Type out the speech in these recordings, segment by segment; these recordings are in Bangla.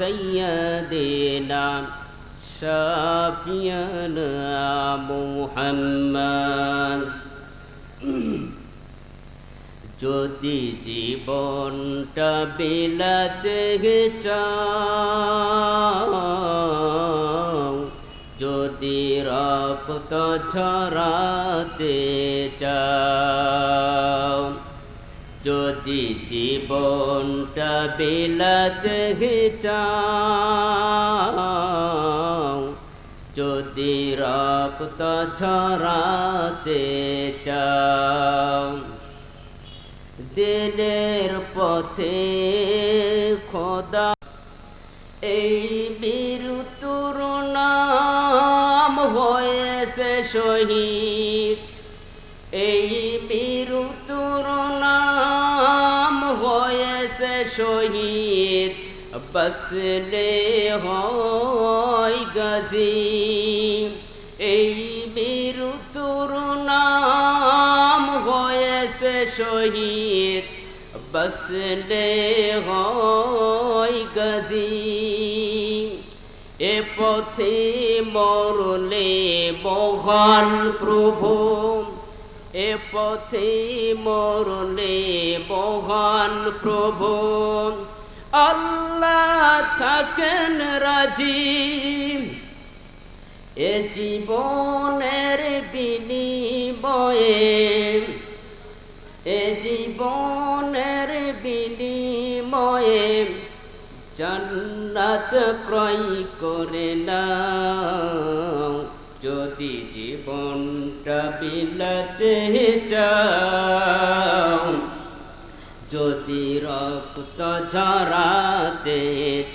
سيدنا شافينا محمد যদি জীবনটা বিলাতে চাও যদি রক্ত ছড়াতে চাও যদি জীবনটা বিলাতে চাও, যদি রক্ত ছড়াতে চাও দিনের পথে খোদা, এই বীরুতুর নাম হয়েছে শহীদ। শহীদ বসলে হয় গাজী। এই বীরুতুর নাম হয়েছে শহীদ বসলে হয় গাজী। এ পথে মরলে মহান প্রভু এ পথে মরলে মহান প্রভু। আল্লাহ থাকেন রাজি। এ জীবনের বিনিময়ে, এ জীবনের বিনিময়ে জান্নাত ক্রয় করে না যদি জীবনটা বিলাতে চাও যদি রক্ত ঝরাতে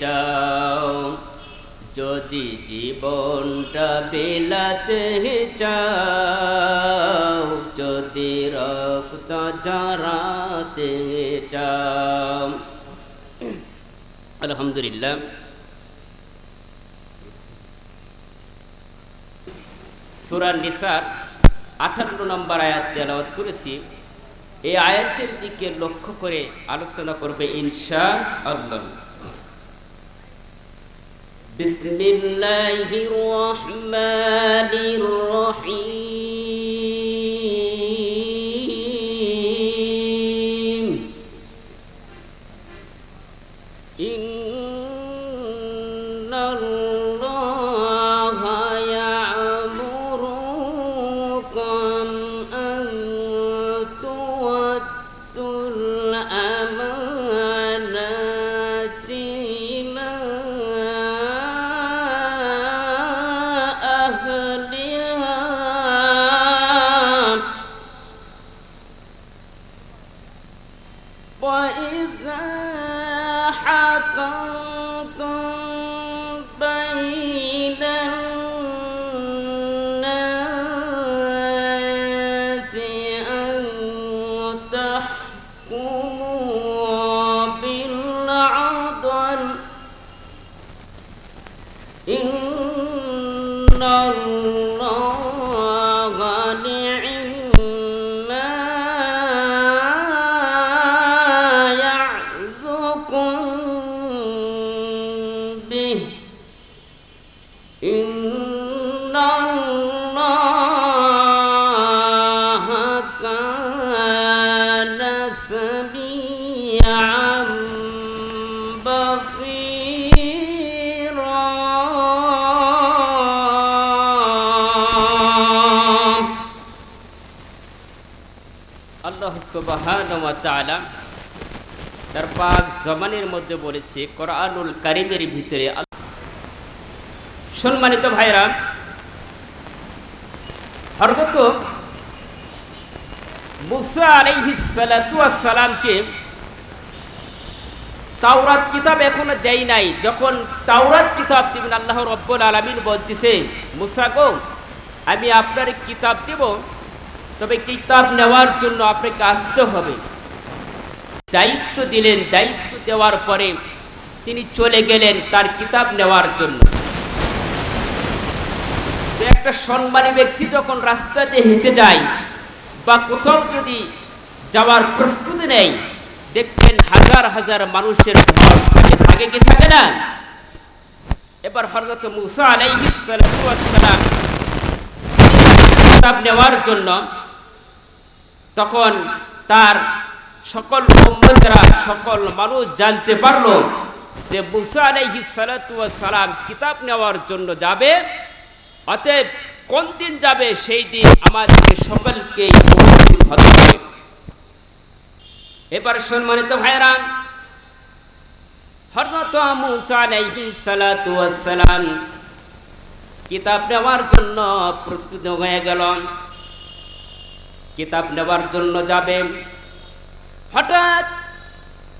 চাও, যদি জীবনটা বিলাতে চাও, যদি রক্ত ঝরাতে চাও। আলহামদুলিল্লাহ। সুরা নিসার আঠান্ন নম্বর আয়াত তেলাওয়াত করেছি এই আয়াতের দিকে লক্ষ্য করে আলোচনা করবে ইনশা আল্লাহ بسم الله الرحمن الرحيم وإذا حكمت আল্লাহ সুবহানাহু ওয়া তার পাক জমানের মধ্যে বলেছে, কোরআনুল কারিমের ভিতরে সম্মানিত ভাইরা হরগত মুসা আলাইহিস সালাতু ওয়াস সালামকে তাওরাত কিতাব এখনও দেয় নাই। যখন তাওরাত কিতাব দিবেন, আল্লাহ রব্বুল আলমিন বলতেছে, মুসা গো, আমি আপনার কিতাব দেব তবে কিতাব নেওয়ার জন্য আপনাকে আসতে হবে। দায়িত্ব দিলেন, দায়িত্ব দেওয়ার পরে তিনি চলে গেলেন তার কিতাব নেওয়ার জন্য। একটা সম্মানী ব্যক্তি যখন রাস্তা দিয়ে হেঁটে যায় বা কোথাও যদি যাওয়ার প্রস্তুতি নেই দেখবেন হাজার হাজার মানুষের ঢল থাকে। কি থাকে না? এবার হরগত মুসা সালাম কিতাব নেওয়ার জন্য তখন তার সকল উম্মতরা, সকল মানুষ জানতে পারল যে মুসা সালাম কিতাব নেওয়ার জন্য যাবে। অতএব কোন দিন যাবে? সেই দিন আমাদেরকে সকলকে এবার সম্মানিত ভাইরা ওয়াস সালাম কিতাব নেওয়ার জন্য প্রস্তুত হয়ে গেল। কিতাব নেওয়ার জন্য যাবে। হঠাৎ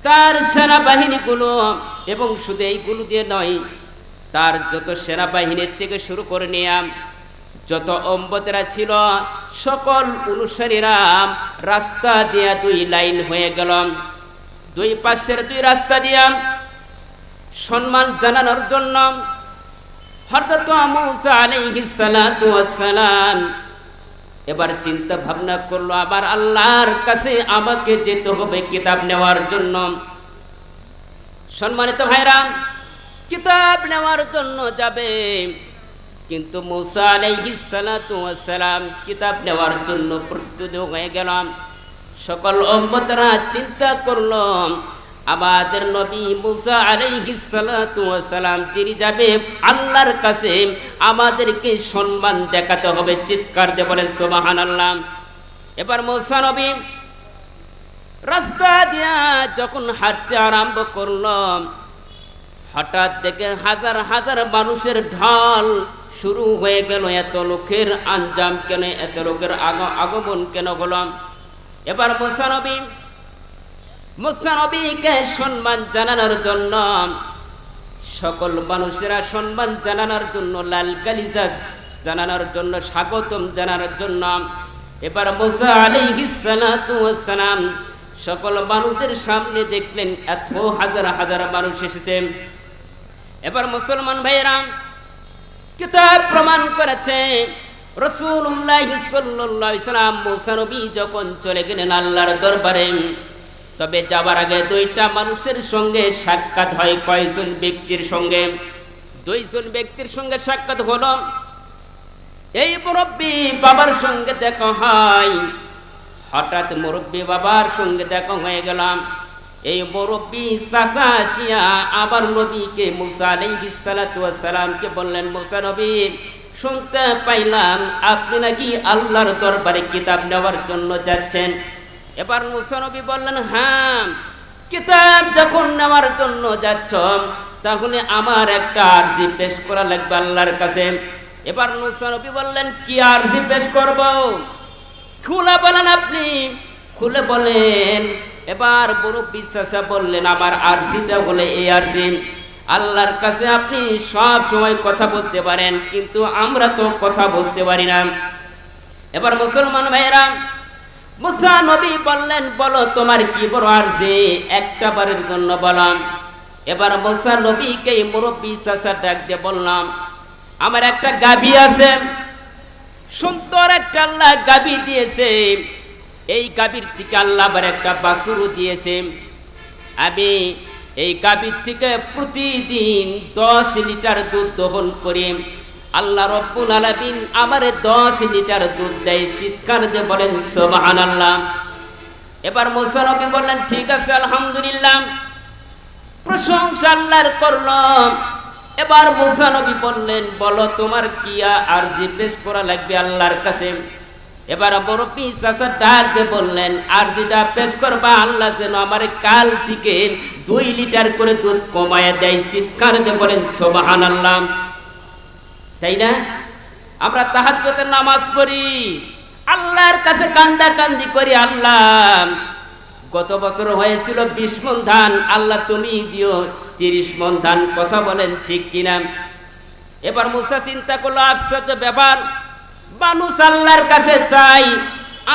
তার সেনাবাহিনীগুলো, এবং শুধু এইগুলো দিয়ে নয়, তার যত সেনাবাহিনীর থেকে শুরু করে নিয়াম যত অম্বতেরা ছিল, সকল অনুসারীরা রাস্তা দিয়া দুই লাইন হয়ে গেল। দুই পাশের দুই রাস্তা দিয়া সম্মান জানানোর জন্য হঠাৎ মুসা আলাইহিস সালাম এবার চিন্তা ভাবনা করল, আবার আল্লাহর কাছে আমাকে যেতে হবে কিতাব নেওয়ার জন্য। সম্মানিত ভাইরা, কিতাব নেওয়ার জন্য যাবে। কিন্তু মৌসা আলাইহিস সালাতু ওয়াস সালাম কিতাব নেওয়ার জন্য প্রস্তুত হয়ে গেলাম। সকল উম্মতরা চিন্তা করল আমাদের নবী মুসা সালাম, তিনি যাবে আল্লাহর কাছে, আমাদেরকে সম্মান দেখাতে হবে, চিৎকার দিয়ে বলেন, সুবহানাল্লাহ। এবার মুসা নবী রাস্তা দিয়া যখন হাঁটতে আরম্ভ করল, হঠাৎ দেখে হাজার হাজার মানুষের ঢল শুরু হয়ে গেল, এত লোকের আঞ্জাম কেন, এত লোকের আগ- আগমন কেন হলো? এবার মুসানবী মুসানবীকে সম্মান জানানোর জন্য, সকল মানুষেরা সম্মান জানানোর জন্য, লাল গালিজা জানানোর জন্য, স্বাগতম জানানোর জন্য, এবার মুসা ওয়াস সালাম সকল মানুষদের সামনে দেখলেন, এত হাজার হাজার মানুষ এসেছেন এবার মুসলমান ভাইরা কিতাব প্রমাণ করেছে রসুল্লাহ সাল্লাম মুসানবী যখন চলে গেলেন আল্লাহর দরবারে তবে যাবার আগে দুইটা মানুষের সঙ্গে সাক্ষাৎ হয় কয়জন ব্যক্তির সঙ্গে। দুইজন ব্যক্তির সঙ্গে সাক্ষাৎ হলো, এই মুরব্বী বাবার সঙ্গে দেখা হয়। হঠাৎ মুরব্বী বাবার সঙ্গে দেখা হয়ে গেলাম। এই মুরব্বী চাচা আসিয়া আবার নবীকে, মুসা আলাইহিস সালাতু ওয়াস সালামকে বললেন, মুসা নবী, শুনতে পাইলাম আপনি নাকি আল্লাহর দরবারে কিতাব নেওয়ার জন্য যাচ্ছেন। এবার মুসা নবী বললেন হ্যাঁ কিতাব যখন নেওয়ার জন্য যাচ্ছ, তাহলে আমার একটা আরজি পেশ করা লাগবে আল্লাহর কাছে। এবার মুসানবী বললেন, কি আরজি পেশ করব? খুলে বলেন আপনি, খুলে বলেন। এবার বড় বিশ্বাসা বললেন, আমার আরজিটা বলে এই আরজি। আল্লাহর কাছে আপনি সব সময় কথা বলতে পারেন, কিন্তু আমরা তো কথা বলতে পারি না। এবার মুসলমান ভাইরা মুসা নবী বললেন, বলো তোমার কি বড় আর যে একটা বারের জন্য বলাম এবার মুসা নবীকে মুরব্বী চাচা ডাক দিয়ে বললাম, আমার একটা গাভী আছে, সুন্দর একটা আল্লাহ গাবি দিয়েছে। এই গাবির থেকে আল্লাহ আবার একটা বাসুরও দিয়েছে। আমি এই গাবির থেকে প্রতিদিন দশ লিটার দুধ দহন করি। আল্লাহ রব্বুল আলামিন আমারে দশ লিটার দুধ দেয়, চিৎকার দিয়ে বলেন সোবাহান আল্লাহ এবার মোসানবী বললেন, ঠিক আছে, আলহামদুলিল্লাহ। প্রশংসা আল্লাহর করলাম এবার মুসা নবী বললেন, বলো, তোমার কি আরজি পেশ করা লাগবে আল্লাহর কাছে? এবার মুরব্বী চাচা ডাক দিয়ে বললেন, আরজিটা পেশ করবা, আল্লাহ যেন আমার কাল থেকে দুই লিটার করে দুধ কমায় দেয়। দিয়ে বলেন সোবাহান আল্লাহ তাই না? আমরা তাহাজ্জুদের নামাজ পড়ি। আল্লাহর কাছে কান্দা কান্দি করি, আল্লাহ, গত বছর হয়েছিল বিশ মন ধান, আল্লাহ তুমি দিও তিরিশ মন ধান, কথা বলেন ঠিক কিনা? এবার মুসা চিন্তা করল, আশ্চর্য ব্যাপার, মানুষ আল্লাহর কাছে চাই,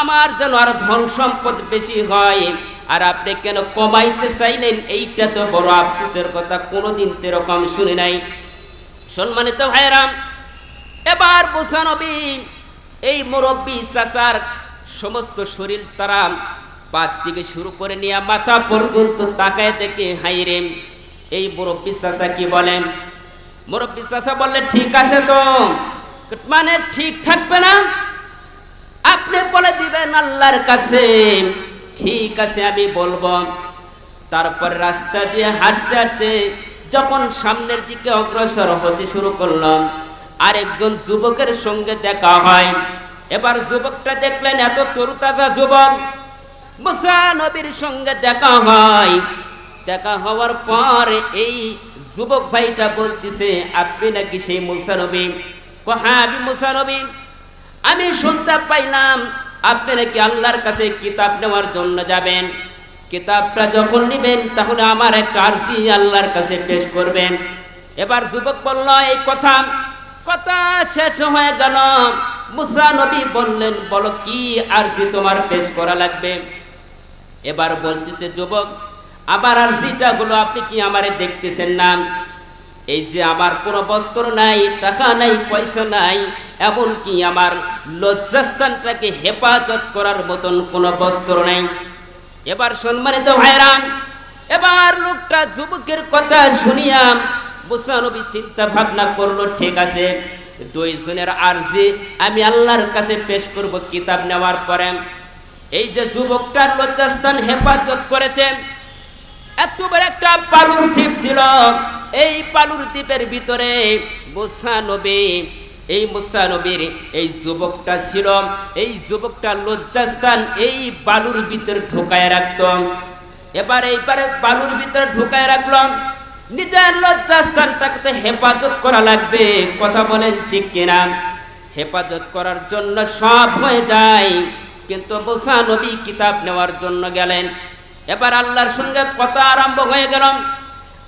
আমার যেন আর ধন সম্পদ বেশি হয়, আর আপনি কেন কমাইতে চাইলেন? এইটা তো বড় আফসোসের কথা, কোনোদিন তেরকম শুনে নাই। সম্মানিত ভাইরাম এবার মুসানবী এই মুরব্বী চাচার সমস্ত শরীর তারা পাত থেকে শুরু করে নিয়ে মাথা পর্যন্ত তাকায় দেখে হাইরে এই মুরব্বী চাচা কি বলেন? মুরব্বী চাচা বললে, ঠিক আছে তো মানে ঠিক থাকবে না? আপনি বলে দিবেন, আল্লাহর কাছে ঠিক আছে, আমি বলব। তারপর রাস্তা দিয়ে হাঁটতে হাঁটতে যখন সামনের দিকে অগ্রসর হতে শুরু করলাম আরেকজন যুবকের সঙ্গে দেখা হয়। এবার যুবকটা দেখলেন, এত তরুতাজা যুবক। মুসা নবীর সঙ্গে দেখা হয়। দেখা হওয়ার পর এই যুবক ভাইটা বলতেছে, আপনি নাকি সেই মুসা নবী? হ্যাঁ আমি মুসা নবী। আমি শুনতে পাইলাম। আপনি নাকি আল্লাহর কাছে কিতাব নেওয়ার জন্য যাবেন? কিতাবটা যখন নিবেন, তাহলে আমার একটা আরজি আল্লাহর কাছে পেশ করবেন। এবার যুবক বলল, এই কথা কথা শেষ হয়ে গেল মুসা নবী বললেন, বলো কি আরজি তোমার পেশ করা লাগবে? এবার বলতেছে, যুবক আবার আরজিটা হলো আপনি কি আমারে দেখতেছেন না? এই যে আমার কোনো বস্ত্র নাই, টাকা নাই, পয়সা নাই, এমনকি আমার লজ্জাস্থানটাকে হেফাজত করার মতন কোনো বস্ত্র নাই। এবার সম্মানিত ভাইরান এবার লোকটা যুবকের কথা মুসানবী চিন্তা ভাবনা করল, ঠিক আছে। দুইজনের আরজি আমি আল্লাহর কাছে পেশ করব, কিতাব নেওয়ার পরে। এই যে যুবকটার লজ্জাস্থান হেফাজত করেছে, এত বড় একটা বালুর দ্বীপ ছিল। এই বালুর দ্বীপের ভিতরে মুসা এই মুসা এই যুবকটা ছিল। এই যুবকটা লজ্জাস্থান এই বালুর ভিতরে ঢোকায় রাখত। এবার এইবারে বালুর ভিতরে ঢোকায় রাখলাম। নিজের লজ্জাস্থানটাকে হেফাজত করা লাগবে। কথা বলেন ঠিক কিনা? হেফাজত করার জন্য সব হয়ে যায়। কিন্তু মুসা নবী কিতাব নেওয়ার জন্য গেলেন। এবার আল্লাহর সঙ্গে কথা আরম্ভ হয়ে গেল।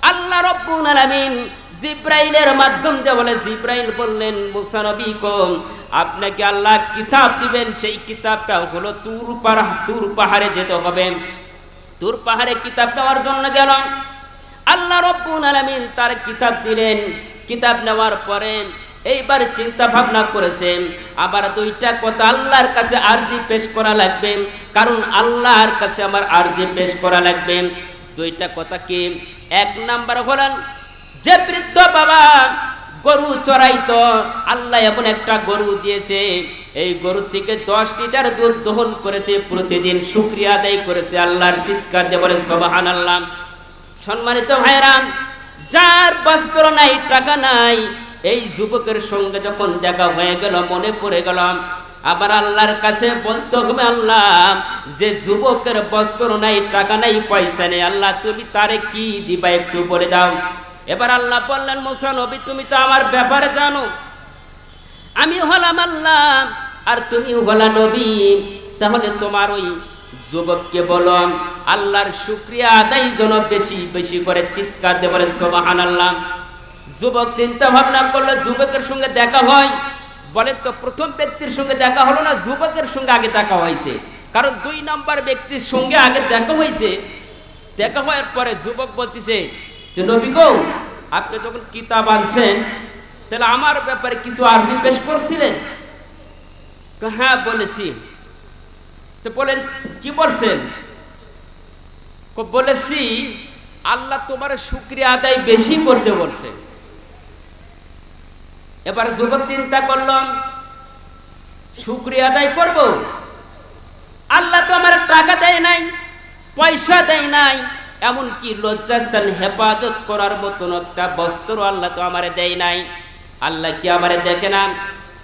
আল্লাহ রব্বুল আলামিন জিব্রাইলের মাধ্যম দিয়ে বলে, জিব্রাইল বললেন, মুসা নবী কম আপনাকে আল্লাহ কিতাব দিবেন। সেই কিতাবটা হলো তুর পাহাড় তুর পাহাড়ে যেতে হবে। তুর পাহাড়ে কিতাব নেওয়ার জন্য গেল আল্লাহ রব্বুল আলামিন তার কিতাব দিলেন। কিতাব নেওয়ার পরে এইবার চিন্তা ভাবনা করেছেন, আবার দুইটা কথা আল্লাহর কাছে আরজি পেশ করা লাগবে, কারণ আল্লাহর কাছে আমার আরজি পেশ করা লাগবে। দুইটা কথা কি? এক নাম্বার হলেন, যে বৃদ্ধ বাবা গরু চড়াইতো, আল্লাহ এমন একটা গরু দিয়েছে, এই গরু থেকে দশ লিটার দুধ দহন করেছে, প্রতিদিন শুক্রিয়া আদায় করেছে, আল্লাহর চিৎকার দিয়ে সবাহান আল্লাহ সম্মানিত ভাইরাম যার বস্ত্র নাই, টাকা নাই, এই যুবকের সঙ্গে যখন দেখা হয়ে গেল, মনে পড়ে গেলাম আবার আল্লাহর কাছে বলতে হবে, আল্লাহ, যে যুবকের বস্ত্র নাই, টাকা নাই, পয়সা নেই, আল্লাহ, তুমি তারে কি দিবা একটু বলে দাও। এবার আল্লাহ বললেন, মুসা তুমি তো আমার ব্যাপারে জানো। আমি হলাম আল্লাহ, আর তুমি হলা নবী। তাহলে তোমার ওই যুবককে বলো আল্লাহর শুক্রিয়া আদায় যেন বেশি বেশি করে চিৎকার দিয়ে বলে সোবাহান আল্লাহ যুবক চিন্তা ভাবনা করল, যুবকের সঙ্গে দেখা হয়। বলে তো, প্রথম ব্যক্তির সঙ্গে দেখা হলো না, যুবকের সঙ্গে আগে দেখা হয়েছে? কারণ দুই নম্বর ব্যক্তির সঙ্গে আগে দেখা হয়েছে। দেখা হওয়ার পরে যুবক বলতেছে যে, নবী গো, আপনি যখন কিতাব আনছেন, তাহলে আমার ব্যাপারে কিছু আর্জি পেশ করছিলেন? হ্যাঁ বলেছি। তো বলেন, কি বলছেন? বলেছি, আল্লাহ তোমার শুক্রিয়া আদায় বেশি করতে বলছে। এবার যুবক চিন্তা করলাম, শুক্রিয়া আদায় করব? আল্লাহ তো আমার টাকা দেয় নাই, পয়সা দেয় নাই, এমনকি লজ্জাস্থান হেফাজত করার মতন একটা বস্ত্র আল্লাহ তো আমারে দেয় নাই। আল্লাহ কি আমারে দেখে না?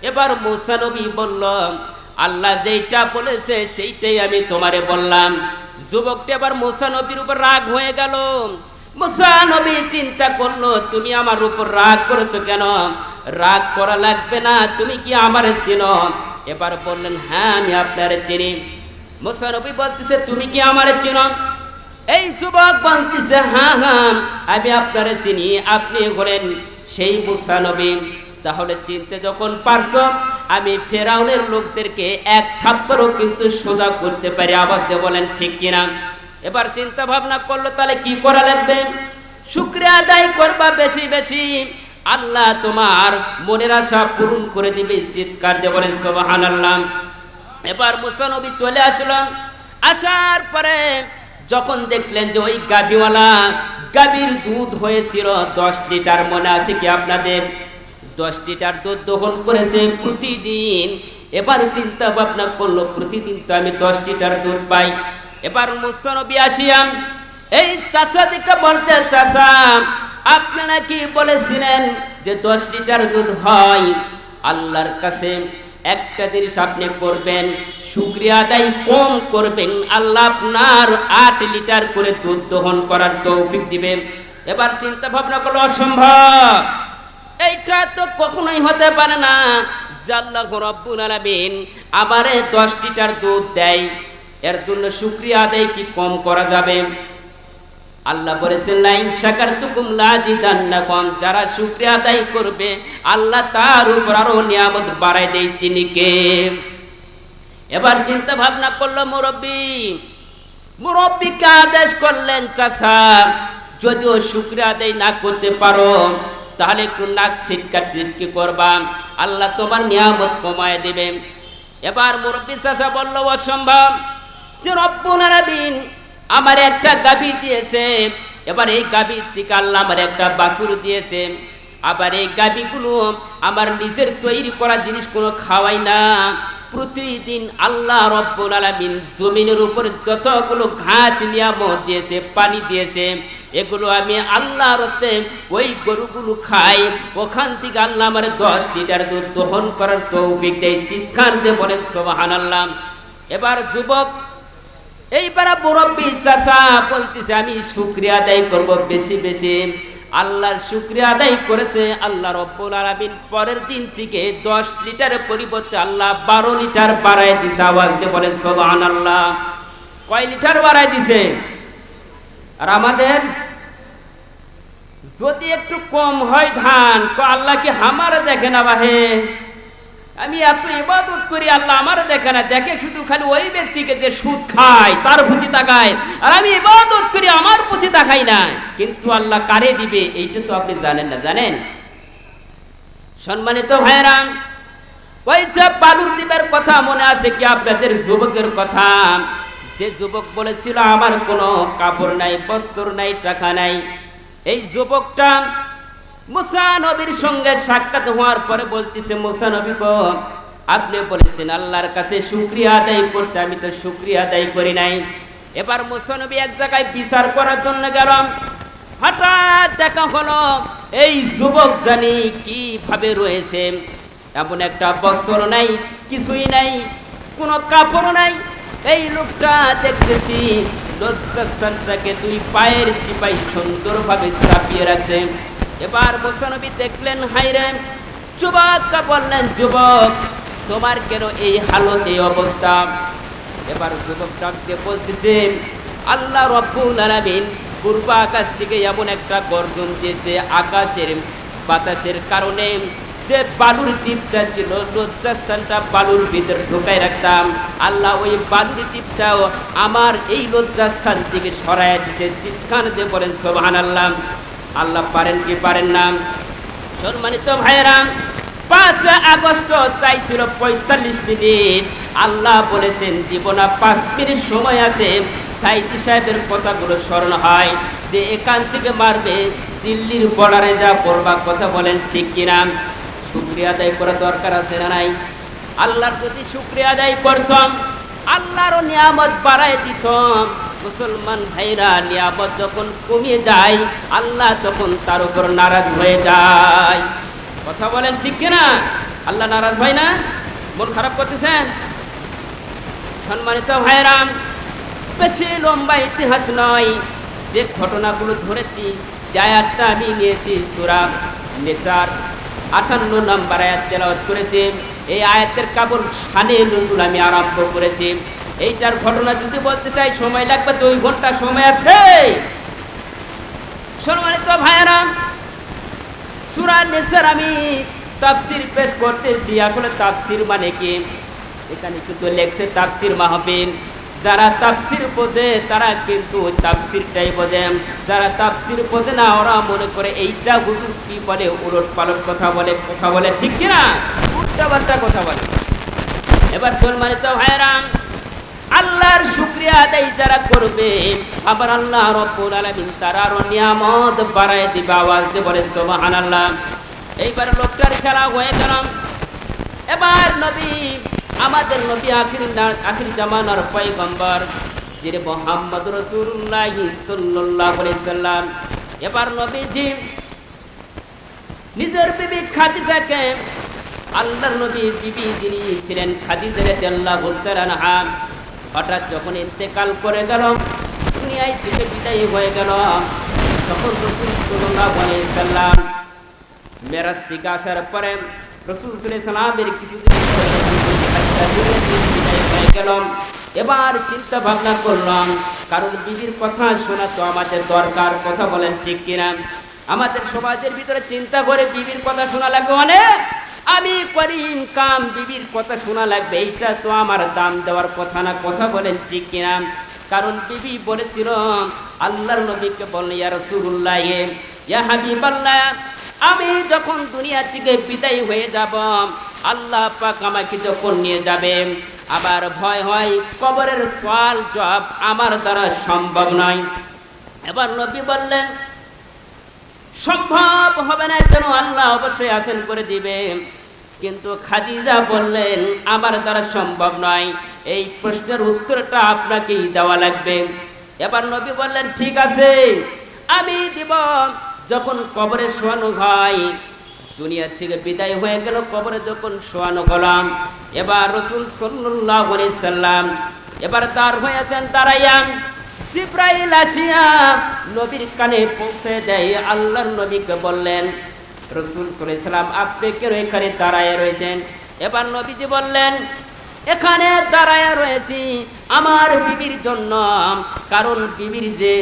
এবার মুসানবী বলল আল্লাহ যেইটা বলেছে, সেইটাই আমি তোমারে বললাম। যুবকটা এবার মুসানবীর উপর রাগ হয়ে গেল। মুসানবী চিন্তা করল, তুমি আমার উপর রাগ করেছ কেন? রাগ করা লাগবে না, তুমি কি আমার চিনো? এবার বললেন হ্যাঁ আমি আপনার চিনি। মুসানবী বলতেছে, তুমি কি আমার চিনো? এই যুবক বলতেছে হ্যাঁ হ্যাঁ আমি আপনারে চিনি। আপনি হলেন সেই মুসানবী তাহলে চিনতে যখন পারছ, আমি ফেরাউনের লোকদেরকে এক থাপ্পড়ও কিন্তু সোজা করতে পারি। আওয়াজ দিয়ে বলেন, ঠিক কিনা? এবার চিন্তা ভাবনা করল, তাহলে কি করা লাগবে? শুক্রিয়া আদায় করবা বেশি বেশি। আল্লাহ তোমার মনের আশা পূরণ করে দিবে, চিৎকার দিয়ে বলেন সোবাহান আল্লাহ এবার মুসানবী চলে আসলাম আসার পরে যখন দেখলেন যে ওই গাবিওয়ালা গাবির দুধ হয়েছিল দশ লিটার, মনে আছে কি আপনাদের? দশ লিটার দুধ দহন করেছে প্রতিদিন। এবার চিন্তা ভাবনা করল, প্রতিদিন তো আমি দশ লিটার দুধ পাই। এবার মুসানবী আসিয়াম এই চাচা দিকে বলতে চাচা, আপনারা কি বলেছিলেন যে দশ লিটার দুধ হয়? আল্লাহর কাছে একটা জিনিস আপনি করবেন, শুক্রিয়া আদায় কম করবেন। আল্লাহ আপনার আট লিটার করে দুধ দহন করার তৌফিক দিবেন। এবার চিন্তা ভাবনা করল, অসম্ভব। এইটা তো কখনোই হতে পারে না। জাল্লাহ রব্বুল আলামিন দশ লিটার দুধ দেয়। এর জন্য শুক্রিয়া আদায় কি কম করা যাবে? আল্লাহ বলেছেন, লাইন শাকার তুকুম লাজিদান্নাকুম যারা শুকরিয়া আদায় করবে, আল্লাহ তার উপর আরও নিয়ামত বাড়াই দেয় তিনি কে? এবার চিন্তা ভাবনা করল মুরব্বী। মুরব্বীকে আদেশ করলেন, চাচা, যদিও শুক্রিয়া আদায় না করতে পারো তাহলে একটু নাক ছিটকা ছিটকি করবা। আল্লাহ তোমার নিয়ামত কমায় দেবে। এবার মুরব্বী চাচা বলল অসম্ভব যে রব্বুল দিন আমার একটা গাবি দিয়েছে, এবার এই গাবির থেকে আল্লাহ আমার একটা বাসুর দিয়েছে। আবার এই গাবিগুলো আমার নিজের তৈরি করা জিনিস কোনো খাওয়াই না। প্রতিদিন আল্লাহ রব্বুল আলামিন জমিনের উপর যতগুলো ঘাস নিয়ামত দিয়েছে, পানি দিয়েছে এগুলো আমি আল্লাহ রস্তে ওই গরুগুলো খাই। ওখান থেকে আল্লাহ আমার দশ লিটার দুধ দহন করার তৌফিক দেয় সিদ্ধান্তে বলেন সোবাহান আল্লাহ এবার যুবক, এইবার মুরব্বী চাচা বলতেছে, আমি শুক্রিয়া আদায় করব বেশি বেশি। আল্লাহর শুক্রিয়া আদায় করেছে, আল্লাহ রব্বুল আলামিন পরের দিন থেকে দশ লিটারের পরিবর্তে আল্লাহ বারো লিটার বাড়ায় দিছে, আওয়াজ দিয়ে বলেন সোবাহান আল্লাহ কয় লিটার বাড়ায় দিছে? আর আমাদের যদি একটু কম হয় ধান তো আল্লাহ কি আমার দেখে না বাহে? আমি এত ইবাদত করি, আল্লাহ আমার দেখে না। দেখে শুধু খালি ওই ব্যক্তিকে যে সুদ খায়, তার প্রতি তাকায়। আর আমি ইবাদত করি, আমার প্রতি তাকাই না। কিন্তু আল্লাহ কারে দিবে, এইটা তো আপনি জানেন না, জানেন? সম্মানিত ভাইরা ওই যে বালুর দ্বীপের কথা মনে আছে কি আপনাদের যুবকের কথা? যে যুবক বলেছিল, আমার কোনো কাপড় নাই, বস্ত্র নাই, টাকা নাই। এই যুবকটা মুসা নবীর সঙ্গে সাক্ষাৎ হওয়ার পরে বলতেছে, মুসা নবী গো, আপনি বলেছেন আল্লাহর কাছে শুক্রিয়া আদায় করতে, আমি তো শুক্রিয়া আদায় করি নাই। এবার মুসা নবী এক জায়গায় বিচার করার জন্য গেলাম। হঠাৎ দেখা হলো, এই যুবক জানি কীভাবে রয়েছে। এমন একটা বস্ত্র নাই, কিছুই নাই, কোনো কাপড় নাই। এই লোকটা দেখতেছি লজ্জাস্থানটাকে দুই পায়ের চিপাই সুন্দরভাবে চাপিয়ে রাখছে। এবার মোসানবী দেখলেন হাইরে যুবকটা বললেন, যুবক, তোমার কেন এই হালত, এই অবস্থা? এবার যুবকটাকে বলতেছে, আল্লাহ রব্বুল আলামিন পূর্ব আকাশ থেকে এমন একটা গর্জন দিয়েছে আকাশের বাতাসের কারণে। যে বালুর দ্বীপটা ছিল, লজ্জাস্থানটা বালুর ভিতরে ঢুকাই রাখতাম। আল্লাহ ওই বালুর দ্বীপটাও আমার এই লজ্জাস্থান থেকে সরাই দিচ্ছে চিৎকার দিয়ে বলেন সোহান আল্লাহ আল্লাহ পারেন কি পারেন না? সম্মানিত ভাইয়েরা, পাঁচ আগস্ট চাইছিল পঁয়তাল্লিশ মিনিট। আল্লাহ বলেছেন, দিব না, পাঁচ মিনিট সময় আছে। সাইদি সাহেবের কথাগুলো স্মরণ হয়। যে এখান থেকে মারবে, দিল্লির বর্ডারে যা পড়বা কথা বলেন, ঠিক কিনা? শুক্রিয়া আদায় করা দরকার আছে না নাই? আল্লাহর যদি শুক্রিয়া আদায় করতাম, আল্লাহরও নিয়ামত বাড়ায় দিতাম। মুসলমান ভাইরা, নিয়ামত যখন কমিয়ে যায়, আল্লাহ তখন তার উপর নারাজ হয়ে যায়। কথা বলেন ঠিক কিনা? আল্লাহ নারাজ হয় না? মন খারাপ করতেছেন? সম্মানিত ভাইরাম বেশি লম্বা ইতিহাস নয়, যে ঘটনাগুলো ধরেছি, যে আয়াতটা আমি নিয়েছি, সুরা নেসার। আটান্ন নম্বর আয়াত তেলাওয়াত করেছি। এই আয়াতের কাপড় সানে নতুন আমি আরম্ভ করেছি। এইটার ঘটনা যদি বলতে চাই, সময় লাগবে দুই ঘণ্টা সময় আছে। সম্মানিত ভাইয়েরা, সুরা নেসার আমি তাফসির পেশ করতেছি। আসলে তাফসির মানে কি? এখানে কিন্তু লেখছে তাফসির মাহবিন যারা তাফসির বোঝে, তারা কিন্তু ওই তাফসিরটাই বোঝে। যারা তাফসির বোঝে না, ওরা মনে করে এইটা হুজুর কি বলে, উলট পালট কথা বলে কথা বলে, ঠিক কিনা? উল্টা পাল্টা কথা বলে। এবার সম্মানিত ভাইরাম আল্লাহর শুক্রিয়া আদায় যারা করবে, আবার আল্লাহ রব্বুল আলামিন তার আরও নিয়ামত বাড়ায় দিবে, আওয়াজ দিয়ে বলে সুবহানাল্লাহ। এইবার লোকটার খেলা হয়ে গেল। এবার নবী আমাদের নবী আখির আখির জামানার পয়গম্বর, যিনি মোহাম্মদ রসুল্লাহ আলাইহি সাল্লাম। এবার নবীজি নিজের বিবি খাদিজাকে আল্লাহর নবী বিবি যিনি ছিলেন খাদিজা রাদিয়াল্লাহু তাআলা আনহা, হঠাৎ যখন ইন্তেকাল করে গেল, দুনিয়ায় থেকে বিদায় হয়ে গেল, তখন রসুল সাল্লাল্লাহু সাল্লাম মেরাজ থেকে আসার পরে রসুল সাল্লামের কিছুদিন এবার চিন্তা ভাবনা করলাম, কারণ বিবির কথা শোনা তো আমাদের দরকার, কথা বলেন ঠিক কিনা? আমাদের সমাজের ভিতরে চিন্তা করে বিবির কথা শোনা লাগবে অনেক। আমি করি ইনকাম বিবির কথা শোনা লাগবে, এইটা তো আমার দাম দেওয়ার কথা না, কথা বলেন ঠিক কিনা? কারণ বিবি বলেছিল, আল্লাহর নবীকে বললেন ইয়া রাসূলুল্লাহ, ইয়া হাবিবাল্লাহ, আমি যখন দুনিয়া থেকে বিদায় হয়ে যাব আল্লাহ পাক আমাকে যখন নিয়ে যাবে, আবার ভয় হয়, কবরের সওয়াল জবাব আমার দ্বারা সম্ভব নয়। এবার নবী বললেন, সম্ভব হবে না কেন? আল্লাহ অবশ্যই আছেন করে দিবে। কিন্তু খাদিজা বললেন, আমার দ্বারা সম্ভব নয়। এই প্রশ্নের উত্তরটা আপনাকেই দেওয়া লাগবে। এবার নবী বললেন, ঠিক আছে, আমি দিব। যখন কবরে শোয়ানো হয় দুনিয়ার থেকে বিদায় হয়ে গেল কবরে যখন শোয়ানো হলাম এবার রসুল সাল্লাম এবার তার হয়েছেন দাঁড়াইয়া। জিব্রাইল আসিয়া নবীর কানে পৌঁছে দেয়, আল্লাহর নবীকে বললেন, রসুল সাল্লাম, আপনি কেন এখানে দাঁড়ায় রয়েছেন। এবার নবীজি বললেন, এখানে দাঁড়ায় রয়েছি। আমার বিবির জন্য, কারণ বিবির যে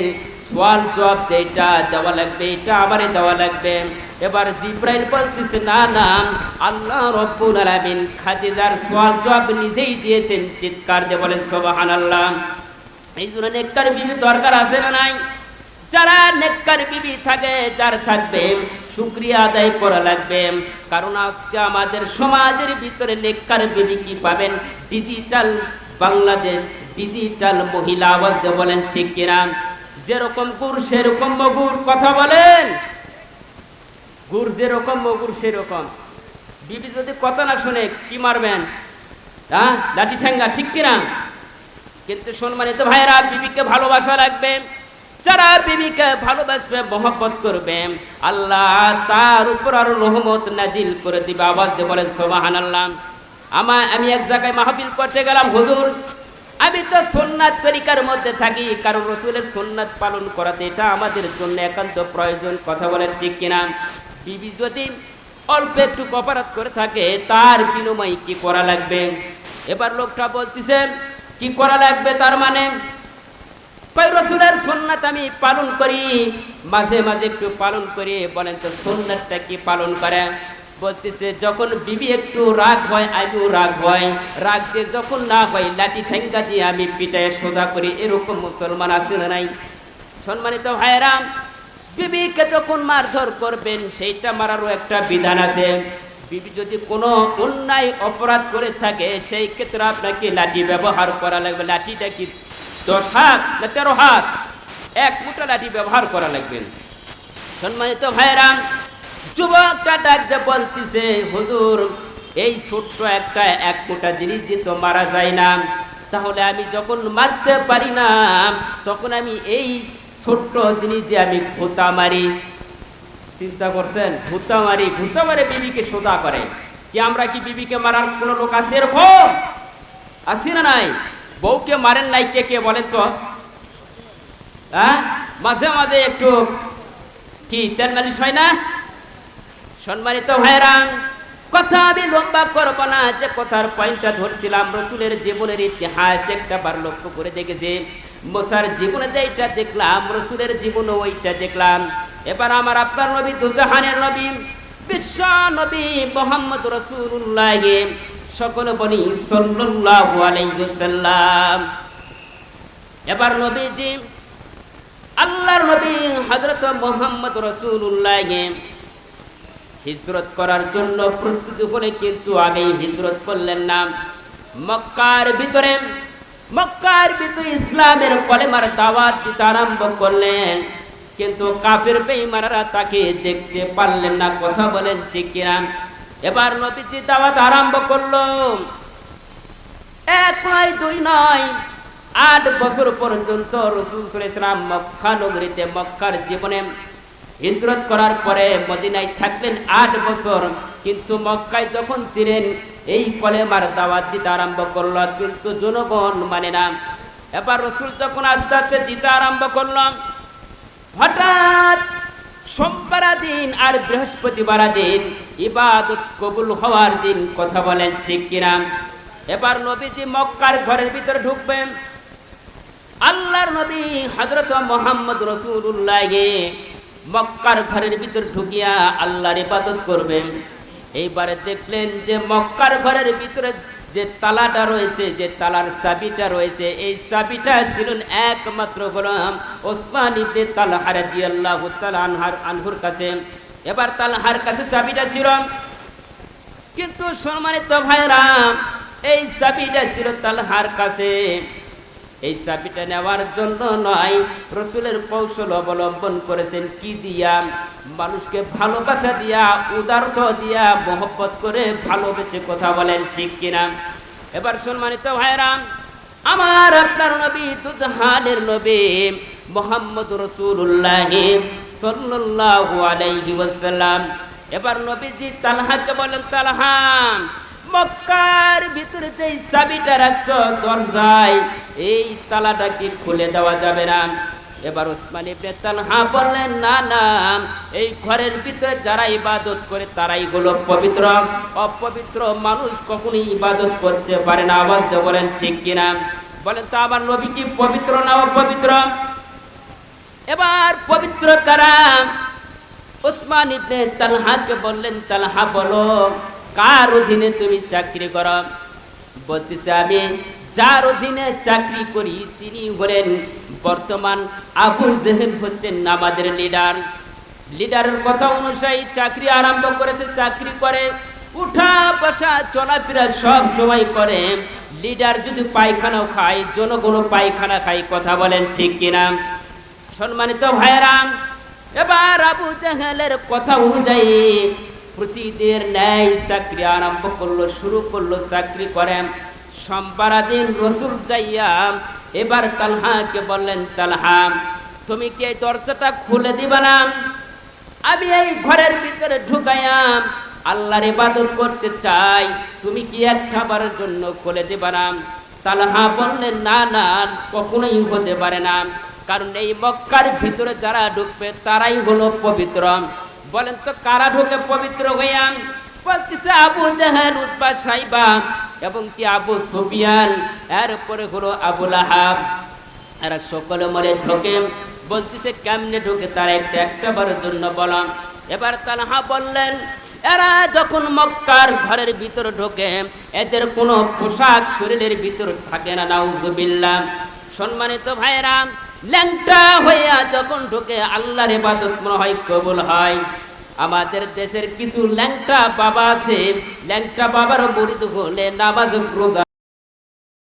সোয়াল জবাব যেটা দেওয়া লাগবে এটা আমারে দেওয়া লাগবে এবার জিব্রাইল বলতেছে না না আল্লাহ রব্বুল আলামিন খাদিজার সোয়াল জবাব নিজেই দিয়েছেন, চিৎকার দিয়ে বলেন, সুবহানাল্লাহ। এই জন্য নেককার বিবি দরকার আছে না নাই? যারা নেককার বিবি থাকে, যার থাকবে, শুক্রিয়া আদায় করা লাগবে। কারণ আজকে আমাদের সমাজের ভিতরে নেককার বিবি কি পাবেন? ডিজিটাল বাংলাদেশ ডিজিটাল মহিলা, আওয়াজ বলেন, ঠিক কিনা? যেরকম গুড়, সেরকম মগুর, কথা বলেন। গুড় যেরকম, মগুর সেরকম। বিবি যদি কথা না শুনে কি মারবেন? হ্যাঁ? লাঠি ঠেঙ্গা ঠিক কিনা? কিন্তু সম্মানিত ভাইরা বিবিকে ভালোবাসা রাখবে যারা বিবিকে ভালোবাসবে, মহব্বত করবে, আল্লাহ তার উপর আর রহমত নাজিল করে দিবে। আওয়াজ দিয়ে বলেন সোবাহান আল্লাহ আমার আমি এক জায়গায় মাহবিল করতে গেলাম, হুজুর। আমি তো সোননাথ তরিকার মধ্যে থাকি, কারণ রসুলের সোননাথ পালন করাতে এটা আমাদের জন্য একান্ত প্রয়োজন, কথা বলেন ঠিক কিনা? বিবি যদি অল্প একটু অপরাধ করে থাকে, তার বিনিময় কি করা লাগবে? এবার লোকটা বলতেছেন কি করা লাগবে তার মানে? রসুলের সুন্নাত আমি পালন করি, মাঝে মাঝে একটু পালন করি, বলেন তো সুন্নাতটা কি পালন করে? বলতেছে, যখন বিবি একটু রাগ হয়, আমিও রাগ হয়। রাগ দিয়ে যখন না হয়, লাঠি ঠেঙ্গা দিয়ে আমি পিটায় সোজা করি। এরকম মুসলমান আছে নাই? সম্মানিত ভাইরা বিবিকে যখন মারধর করবেন, সেইটা মারারও একটা বিধান আছে। বিবি যদি কোনো অন্যায় অপরাধ করে থাকে, সেই ক্ষেত্রে আপনাকে লাঠি ব্যবহার করা লাগবে। লাঠিটা কি দশ হাত না তেরো হাত? এক মুঠো লাঠি ব্যবহার করা লাগবে। সম্মানিত ভাইরাম যুবকটা ডাকতে বলতেছে, হুজুর, এই ছোট্ট একটা এক মোটা জিনিস দিয়ে তো মারা যায় না। তাহলে আমি যখন মারতে পারি না, তখন আমি এই ছোট্ট জিনিস দিয়ে আমি ভোতা মারি। চিন্তা করছেন? ভূতা মারি, ভূতা মারে বিবিকে সোদা করে। কি আমরা কি বিবিকে মারার কোনো লোক আছে এরকম? আছি না নাই? বউকে মারেন নাই কে কে বলেন তো? হ্যাঁ? মাঝে মাঝে একটু কি তেল মালিশ হয় না? সম্মানিত ভাইরান, কথা আমি লম্বা করব না, যে কথার পয়েন্টটা ধরছিলাম, রসুলের জীবনের ইতিহাস একটা বার লক্ষ্য করে দেখেছি। মোসার জীবনে যেটা দেখলাম, রসুলের জীবনে ওইটা দেখলাম। এবার আমার আপনার নবী, দুজাহানের নবী, বিশ্ব নবী মোহাম্মদ রসুল্লাহ সকল বলি সাল্লাল্লাহু আলাইহি সাল্লাম এবার নবীজি, আল্লাহর নবী হযরত মোহাম্মদ রাসূলুল্লাহ হিজরত করার জন্য প্রস্তুতি করে কিন্তু আগেই হিজরত করলেন না। মক্কার ভিতরে মক্কার ভিতরে ইসলামের কলেমার দাওয়াত দিতে আরম্ভ করলেন। কিন্তু কাফের বেঈমানরা তাকে দেখতে পারলেন না, কথা বলেন ঠিক কিনা। এবার নবীজি দাওয়াত আরম্ভ করল। এক নয়, দুই নয়, আট বছর পর্যন্ত রসুল ইসলাম মক্কা নগরীতে মক্কার জীবনে হিজরত করার পরে মদিনায় থাকলেন আট বছর। কিন্তু মক্কায় যখন ছিলেন, এই কলেমার দাওয়াত দিতে আরম্ভ করল। কিন্তু জনগণ মানে না। এবার রসুল যখন আস্তে আস্তে দিতে আরম্ভ করলাম হঠাৎ সোমবার দিন আর বৃহস্পতিবার দিন ইবাদত কবুল হওয়ার দিন কথা বলেন ঠিক কিনা? এবার নবীজি মক্কার ঘরের ভিতরে ঢুকবেন। আল্লাহর নবী হযরত মোহাম্মদ রসুল্লাহ মক্কার ঘরের ভিতর ঢুকিয়া আল্লাহর ইবাদত করবেন এইবারে দেখলেন যে মক্কার ঘরের ভিতরে যে তালাটা রয়েছে, যে তালার চাবিটা রয়েছে, এই চাবিটা ছিলেন একমাত্র গোলাম ওসমান ইবনে তালহা রাদিয়াল্লাহু তাআলা আনহার, আনহুর কাছে। এবার তালহার কাছে চাবিটা ছিল। কিন্তু সম্মানিত ভাইরা এই চাবিটা ছিল তালহার কাছে। এই চাবিটা নেওয়ার জন্য নয়, রসুলের কৌশল অবলম্বন করেছেন কি দিয়া? মানুষকে ভালোবাসা দিয়া, উদারত দিয়া, মহব্বত করে ভালোবেসে কথা বলেন, ঠিক কিনা? এবার সম্মানিত ভাইরা আমার আপনার নবী তুজহানের নবী মোহাম্মদ রসুল্লাহ সাল্লাল্লাহু আলাইহি ওয়াসাল্লাম। এবার নবীজি তালহাকে বলেন, তালহা মক্কার ভিতরে যে চাবিটা রাখছো, দরজায়, এই তালাটা কি খুলে দেওয়া যাবে না? এবার ওসমান ইবনে তালহা বললেন, না না, এই ঘরের ভিতরে যারা ইবাদত করে তারাই গুলো পবিত্র। অপবিত্র মানুষ কখনোই ইবাদত করতে পারে না। আওয়াজ দিয়ে বলেন, ঠিক কিনা বলেন, তো আমার নবী কি পবিত্র না অপবিত্র? এবার পবিত্র কারা? ওসমান ইবনে তালহাকে বললেন, তালহা, বলো কার অধীনে তুমি চাকরি করো? বলতেছে আমি, যার অধীনে চাকরি করি, তিনি হলেন বর্তমান আবু জেহেল হচ্ছেন আমাদের লিডার লিডারের কথা অনুযায়ী চাকরি আরম্ভ করেছে, চাকরি করে, উঠা বসা, চলাফেরা সব সময় করে। লিডার যদি পায়খানাও খায় জনগণ পায়খানা খায়, কথা বলেন ঠিক কিনা? সম্মানিত ভাইয়েরা, এবার আবু জাহেলের কথা অনুযায়ী প্রতিদিন ন্যায় চাকরি আরম্ভ করল, শুরু করল, চাকরি করেন। সোমবার দিন রসুল যাইয়া এবার তালহাকে বললেন, তালহা, তুমি কি এই দরজাটা খুলে দিবা না? আমি এই ঘরের ভিতরে ঢুকাইয়া আল্লাহর ইবাদত করতে চাই, তুমি কি এক খাবারের জন্য খুলে দিবা না? তালহা বললেন, না না, কখনোই হতে পারে না। কারণ এই মক্কার ভিতরে যারা ঢুকবে, তারাই হলো পবিত্র। বলেন তো, কারা ঢুকে পবিত্র হইয়া বলতেছে, আবু জাহাল উৎপা সাইবা এবং কি আবু সুফিয়ান। এরপরে হলো আবু লাহাব। এরা সকলে মরে ঢোকে। বলতেছে, কেমনে ঢোকে তারা একটা একটা জন্য বলাম এবার তালহা বললেন, এরা যখন মক্কার ঘরের ভিতরে ঢোকে, এদের কোনো পোশাক শরীরের ভিতর থাকে না, নাউজুবিল্লাহ। সম্মানিত ভাইরা ল্যাংটা হইয়া যখন ঢুকে আল্লাহর ইবাদত মনে হয় কবুল হয়। আমাদের দেশের কিছু ল্যাংটা বাবা আছে। ল্যাংটা বাবার মুরিদ হলে নামাজ রোজা